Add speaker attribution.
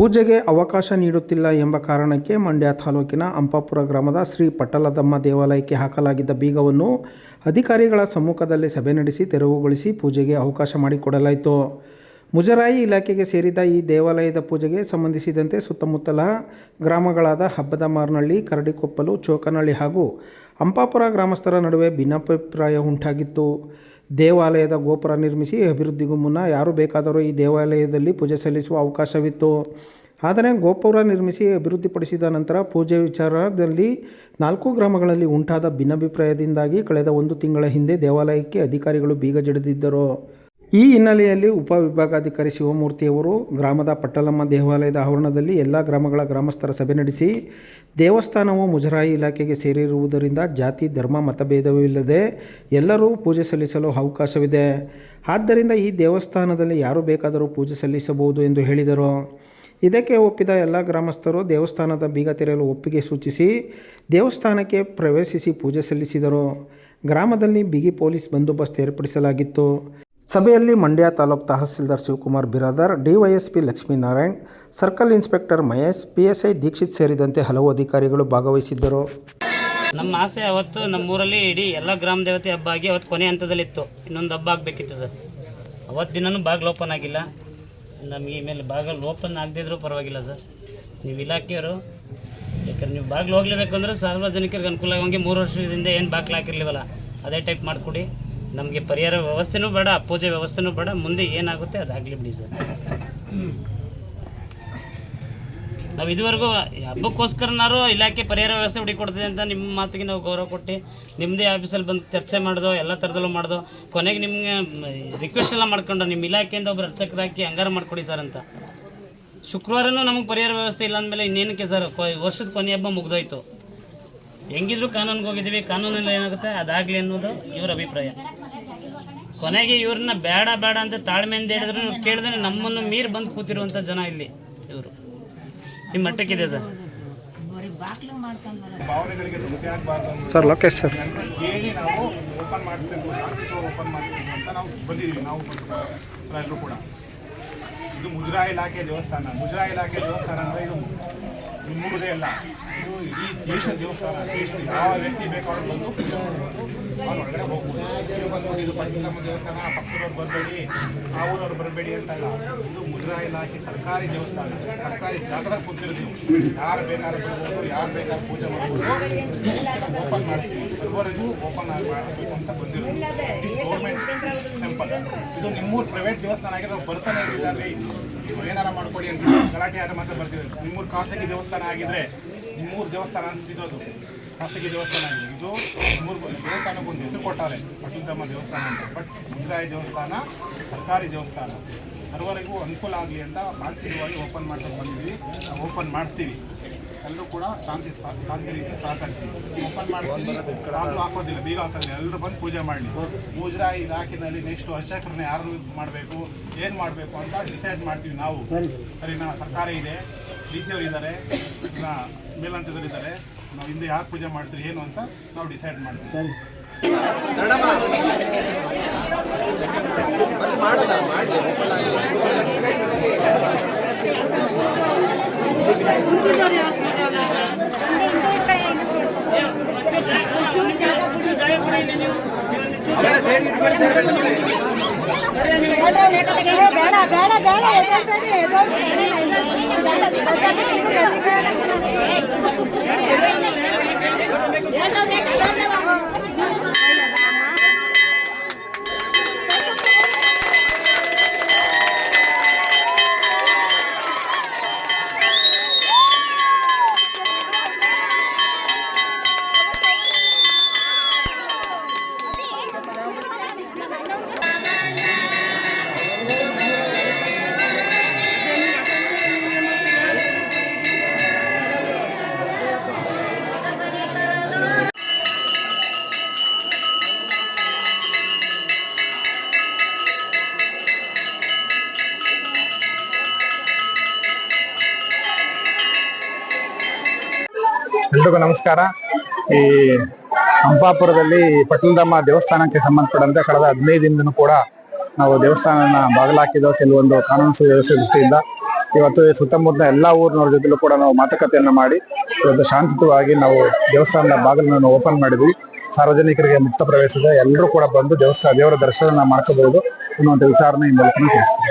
Speaker 1: ಪೂಜೆಗೆ ಅವಕಾಶ ನೀಡುತ್ತಿಲ್ಲ ಎಂಬ ಕಾರಣಕ್ಕೆ ಮಂಡ್ಯ ತಾಲೂಕಿನ ಅಂಪಾಪುರ ಗ್ರಾಮದ ಶ್ರೀ ಪಟ್ಟಲದಮ್ಮ ದೇವಾಲಯಕ್ಕೆ ಹಾಕಲಾಗಿದ್ದ ಬೀಗವನ್ನು ಅಧಿಕಾರಿಗಳ ಸಮ್ಮುಖದಲ್ಲಿ ಸಭೆ ನಡೆಸಿ ತೆರವುಗೊಳಿಸಿ ಪೂಜೆಗೆ ಅವಕಾಶ ಮಾಡಿಕೊಡಲಾಯಿತು. ಮುಜರಾಯಿ ಇಲಾಖೆಗೆ ಸೇರಿದ ಈ ದೇವಾಲಯದ ಪೂಜೆಗೆ ಸಂಬಂಧಿಸಿದಂತೆ ಸುತ್ತಮುತ್ತಲ ಗ್ರಾಮಗಳಾದ ಹಬ್ಬದ ಮಾರ್ನಳ್ಳಿ, ಕರಡಿಕೊಪ್ಪಲು, ಚೋಕನಹಳ್ಳಿ ಹಾಗೂ ಅಂಪಾಪುರ ಗ್ರಾಮಸ್ಥರ ನಡುವೆ ಭಿನ್ನಾಭಿಪ್ರಾಯ ಉಂಟಾಗಿತ್ತು. ದೇವಾಲಯದ ಗೋಪುರ ನಿರ್ಮಿಸಿ ಅಭಿವೃದ್ಧಿಗೂ ಮುನ್ನ ಯಾರು ಬೇಕಾದರೂ ಈ ದೇವಾಲಯದಲ್ಲಿ ಪೂಜೆ ಸಲ್ಲಿಸುವ ಅವಕಾಶವಿತ್ತು. ಆದರೆ ಗೋಪುರ ನಿರ್ಮಿಸಿ ಅಭಿವೃದ್ಧಿಪಡಿಸಿದ ನಂತರ ಪೂಜೆ ವಿಚಾರದಲ್ಲಿ ನಾಲ್ಕು ಗ್ರಾಮಗಳಲ್ಲಿ ಉಂಟಾದ ಭಿನ್ನಾಭಿಪ್ರಾಯದಿಂದಾಗಿ ಕಳೆದ ಒಂದು ತಿಂಗಳ ಹಿಂದೆ ದೇವಾಲಯಕ್ಕೆ ಅಧಿಕಾರಿಗಳು ಬೀಗ ಜಡಿದಿದ್ದರು. ಈ ಹಿನ್ನೆಲೆಯಲ್ಲಿ ಉಪವಿಭಾಗಾಧಿಕಾರಿ ಶಿವಮೂರ್ತಿಯವರು ಗ್ರಾಮದ ಪಟ್ಟಲಮ್ಮ ದೇವಾಲಯದ ಆವರಣದಲ್ಲಿ ಎಲ್ಲ ಗ್ರಾಮಗಳ ಗ್ರಾಮಸ್ಥರ ಸಭೆ ನಡೆಸಿ, ದೇವಸ್ಥಾನವು ಮುಜರಾಯಿ ಇಲಾಖೆಗೆ ಸೇರಿರುವುದರಿಂದ ಜಾತಿ, ಧರ್ಮ ಮತಭೇದವಿಲ್ಲದೆ ಎಲ್ಲರೂ ಪೂಜೆ ಸಲ್ಲಿಸಲು ಅವಕಾಶವಿದೆ. ಆದ್ದರಿಂದ ಈ ದೇವಸ್ಥಾನದಲ್ಲಿ ಯಾರು ಬೇಕಾದರೂ ಪೂಜೆ ಸಲ್ಲಿಸಬಹುದು ಎಂದು ಹೇಳಿದರು. ಇದಕ್ಕೆ ಒಪ್ಪಿದ ಎಲ್ಲ ಗ್ರಾಮಸ್ಥರು ದೇವಸ್ಥಾನದ ಬೀಗ ತೆರೆಯಲು ಒಪ್ಪಿಗೆ ಸೂಚಿಸಿ, ದೇವಸ್ಥಾನಕ್ಕೆ ಪ್ರವೇಶಿಸಿ ಪೂಜೆ ಸಲ್ಲಿಸಿದರು. ಗ್ರಾಮದಲ್ಲಿ ಬಿಗಿ ಪೊಲೀಸ್ ಬಂದೋಬಸ್ತ್ ಏರ್ಪಡಿಸಲಾಗಿತ್ತು. ಸಭೆಯಲ್ಲಿ Mandya taluk tahsildar Shivakumar Biradar, DYSP Lakshminarayan, circle inspector Mahesh, PSI Dikshit ಸೇರಿದಂತೆ ಹಲವು ಅಧಿಕಾರಿಗಳು ಭಾಗವಹಿಸಿದ್ದರು.
Speaker 2: ನಮ್ಮ ಆಸೆ ಅವತ್ತು ನಮ್ಮೂರಲ್ಲಿ ಇಡೀ ಎಲ್ಲ ಗ್ರಾಮ ದೇವತೆ ಹಬ್ಬ ಆಗಿ ಅವತ್ತು ಕೊನೆ ಹಂತದಲ್ಲಿತ್ತು. ಇನ್ನೊಂದು ಹಬ್ಬ ಆಗಬೇಕಿತ್ತು ಸರ್. ಅವತ್ತು ದಿನನೂ ಬಾಗಿಲು ಓಪನ್ ಆಗಿಲ್ಲ. ನಮಗೆ ಮೇಲೆ ಬಾಗಿಲು ಓಪನ್ ಆಗದಿದ್ರೂ ಪರವಾಗಿಲ್ಲ ಸರ್. ನೀವು ಇಲಾಖೆಯವರು, ಯಾಕಂದ್ರೆ ನೀವು ಬಾಗಿಲು ಹೋಗ್ಲೇಬೇಕು ಅಂದ್ರೆ ಸಾರ್ವಜನಿಕರಿಗೆ ಅನುಕೂಲ ಆಗೋಂಗೆ ಮೂರು ವರ್ಷದಿಂದ ಏನು ಬಾಗಿಲು ಹಾಕಿರ್ಲಿವಲ್ಲ, ಅದೇ ಟೈಪ್ ಮಾಡಿಕೊಡಿ. ನಮಗೆ ಪರಿಹಾರ ವ್ಯವಸ್ಥೆನೂ ಬೇಡ, ಪೂಜೆ ವ್ಯವಸ್ಥೆನೂ ಬೇಡ, ಮುಂದೆ ಏನಾಗುತ್ತೆ ಅದಾಗಲಿ ಬಿಡಿ ಸರ್. ನಾವು ಇದುವರೆಗೂ ಹಬ್ಬಕ್ಕೋಸ್ಕರನಾರು ಇಲಾಖೆ ಪರಿಹಾರ ವ್ಯವಸ್ಥೆ ಹುಡುಕೊಡ್ತಿದೆ ಅಂತ ನಿಮ್ಮ ಮಾತಿಗೆ ನಾವು ಗೌರವ ಕೊಟ್ಟು ನಿಮ್ಮದೇ ಆಫೀಸಲ್ಲಿ ಬಂದು ಚರ್ಚೆ ಮಾಡ್ದೋ, ಎಲ್ಲ ಥರದಲ್ಲೂ ಮಾಡ್ದೋ, ಕೊನೆಗೆ ನಿಮಗೆ ರಿಕ್ವೆಸ್ಟ್ ಎಲ್ಲ ಮಾಡ್ಕೊಂಡು ನಿಮ್ಮ ಇಲಾಖೆಯಿಂದ ಒಬ್ಬರು ಅರ್ಚಕರು ಹಾಕಿ ಹಂಗಾರ ಮಾಡ್ಕೊಡಿ ಸರ್ ಅಂತ. ಶುಕ್ರವಾರನೂ ನಮಗೆ ಪರಿಹಾರ ವ್ಯವಸ್ಥೆ ಇಲ್ಲ ಅಂದಮೇಲೆ ಇನ್ನೇನಕ್ಕೆ ಸರ್? ವರ್ಷದ ಕೊನೆ ಹಬ್ಬ ಮುಗ್ದೋಯ್ತು. ಹೆಂಗಿದ್ರು ಕಾನೂನಿಗೆ ಹೋಗಿದ್ದೀವಿ ಕಾನೂನಲ್ಲಿ ಏನಾಗುತ್ತೆ ಅದಾಗಲಿ ಅನ್ನೋದು ಇವ್ರ ಅಭಿಪ್ರಾಯ ಕೊನೆಗೆ ಇವ್ರನ್ನ ಬೇಡ ಬೇಡ ಅಂತ ತಾಳ್ಮೆಯಿಂದ ಹೇಳಿದ್ರು ಇವ್ರು ಕೇಳಿದ್ರೆ ನಮ್ಮನ್ನು ಮೀರಿ ಬಂದು ಕೂತಿರುವಂಥ ಜನ ಇಲ್ಲಿ ಇವರು ನಿಮ್ಮ ಮಟ್ಟಕ್ಕಿದೆ ಸರ್
Speaker 1: ಸರ್ ಲೋಕೇಶ್ ಸರ್
Speaker 3: ಹೇಳಿ ನಾವು ಓಪನ್ ಮಾಡಬೇಕು ಓಪನ್ ಮಾಡಬೇಕು ಅಂತ ನಾವು ಬಂದಿದ್ದೀವಿ ನಾವು ಎಲ್ಲರೂ ಕೂಡ ಇದು ಮುಜರಾಯಿ ಇಲಾಖೆ ದೇವಸ್ಥಾನ ಮುಜರಾಯಿ ಇಲಾಖೆ ದೇವಸ್ಥಾನ ಅಂದರೆ ಇದು ನಿಮ್ಮೂರದೇ ಅಲ್ಲ ಇದು ದೇಶದ ದೇವಸ್ಥಾನ ದೇಶದ ಯಾವ ವ್ಯಕ್ತಿ ಬೇಕಾದ್ರೂ ಬಂದು ಅವ್ರು ದೇವಸ್ಥಾನ ಪಕ್ಕದವ್ರು ಬರಬೇಡಿ ಆ ಊರವ್ರು ಬರಬೇಡಿ ಅಂತ ಅಲ್ಲ ಇದು ಮುಜರಾಯಿ ಇಲಾಖೆ ಸರ್ಕಾರಿ ದೇವಸ್ಥಾನ ಸರ್ಕಾರಿ ಜಾಗದಾಗ ಕೂತಿರ್ತೀವಿ ಯಾರು ಬೇಕಾದ್ರೂ ಬರ್ಬೋದು ಯಾರು ಬೇಕಾದ್ರೂ ಪೂಜೆ ಮಾಡ್ಬೋದು ಓಪನ್ ಮಾಡ್ತೀವಿ ಸರ್ವರಿಗೂ ಓಪನ್ ಆಗಿ ಮಾಡಬೇಕು ಅಂತ ಬಂದಿರೋದು ಗೌರ್ಮೆಂಟ್ ಟೆಂಪಲ್ ಇದು ನಿಮ್ಮೂರು ಪ್ರೈವೇಟ್ ದೇವಸ್ಥಾನ ಆಗಿರೋ ನಾವು ಬರ್ತಾನೆ ನೀವು ಏನಾರ ಮಾಡ್ಕೊಡಿ ಅಂತ ಗಲಾಟೆ ಯಾರು ಮಾತ್ರ ಬರ್ತೀವಿ ನಿಮ್ಮೂರು ಖಾಸಗಿ ದೇವಸ್ಥಾನ ಆಗಿದ್ರೆ ನಿಮ್ಮೂರು ದೇವಸ್ಥಾನ ಅಂತಿದ್ದದು ಖಾಸಗಿ ದೇವಸ್ಥಾನ ಆಗಿದೆ ಇದು ಮೂರು ದೇವಸ್ಥಾನಕ್ಕೆ ಒಂದು ಹೆಸರು ಕೊಟ್ಟಾರೆ ಪಟ್ಟಣದಮ್ಮ ದೇವಸ್ಥಾನ ಅಂತ. ಬಟ್ ಮುಜರಾಯಿ ದೇವಸ್ಥಾನ, ಸರ್ಕಾರಿ ದೇವಸ್ಥಾನ. ಸರ್ವರಿಗೂ ಅನುಕೂಲ ಆಗಲಿ ಅಂತ ಶಾಂತಿಯುತವಾಗಿ ಓಪನ್ ಮಾಡ್ಕೊಂಡು ಬಂದಿದ್ವಿ ಓಪನ್ ಮಾಡಿಸ್ತೀವಿ. ಎಲ್ಲರೂ ಕೂಡ ಶಾಂತಿ ಶಾಂತಿ ರೀತಿ ಸಹಕರಿಸಿ. ಓಪನ್ ಮಾಡ್ತೀವಿ ಬಾಗಿಲು ಹಾಕೋದಿಲ್ಲ. ಬೀಗ ಹಾಕೋದಿಲ್ಲ. ಎಲ್ಲರೂ ಬಂದು ಪೂಜೆ ಮಾಡಲಿ ಮುಜರಾಯಿ ಇಲಾಖೆಯಲ್ಲಿ ನೆಕ್ಸ್ಟ್ ಅರ್ಚಕರನ್ನ ಯಾರು ಮಾಡಬೇಕು ಏನು ಮಾಡಬೇಕು ಅಂತ ಡಿಸೈಡ್ ಮಾಡ್ತೀವಿ ನಾವು. ಸರಿನಾ? ಸರ್ಕಾರ ಇದೆ. ಡಿ ಸಿ ಅವರು ಇದ್ದಾರೆ. ಮೇಲಂತದಲ್ಲಿದ್ದಾರೆ ಮೇಲಂತದವರು ಇದ್ದಾರೆ. ನಾವು ಹಿಂದೆ ಯಾರು ಪೂಜೆ ಮಾಡ್ತೀವಿ ಏನು ಅಂತ ನಾವು ಡಿಸೈಡ್ ಮಾಡ್ತೀವಿ.
Speaker 4: ಬೇಡ ಬೇಡ ಬೇಡ
Speaker 5: ಎಲ್ರಿಗೂ ನಮಸ್ಕಾರ. ಈ ಹಂಪಾಪುರದಲ್ಲಿ ಪಟ್ಟಣದಮ್ಮ ದೇವಸ್ಥಾನಕ್ಕೆ ಸಂಬಂಧಪಟ್ಟಂತೆ ಕಳೆದ ಹದಿನೈದು ದಿನದೂ ಕೂಡ ನಾವು ದೇವಸ್ಥಾನನ ಹಾಕಿದ ಕೆಲವೊಂದು ಕಾನೂನು ಸುವ್ಯವಸ್ಥೆ ದೃಷ್ಟಿಯಿಂದ ಇವತ್ತು ಸುತ್ತಮುತ್ತ ಎಲ್ಲ ಊರಿನವ್ರ ಜೊತೆಲೂ ಕೂಡ ನಾವು ಮಾತುಕತೆಯನ್ನು ಮಾಡಿ, ಇವತ್ತು ಶಾಂತಿಯುತವಾಗಿ ನಾವು ದೇವಸ್ಥಾನದ ಬಾಗಿಲನ್ನು ಓಪನ್ ಮಾಡಿದ್ವಿ. ಸಾರ್ವಜನಿಕರಿಗೆ ಮುಕ್ತ ಪ್ರವೇಶ ಇದೆ ಎಲ್ಲರೂ ಕೂಡ ಬಂದು ದೇವಸ್ಥಾನ ದೇವರ ದರ್ಶನ ಮಾಡ್ಕೋಬಹುದು ಅನ್ನುವಂಥ ವಿಚಾರನ ಈ ಮೂಲಕ ತಿಳಿಸ್ತೀವಿ.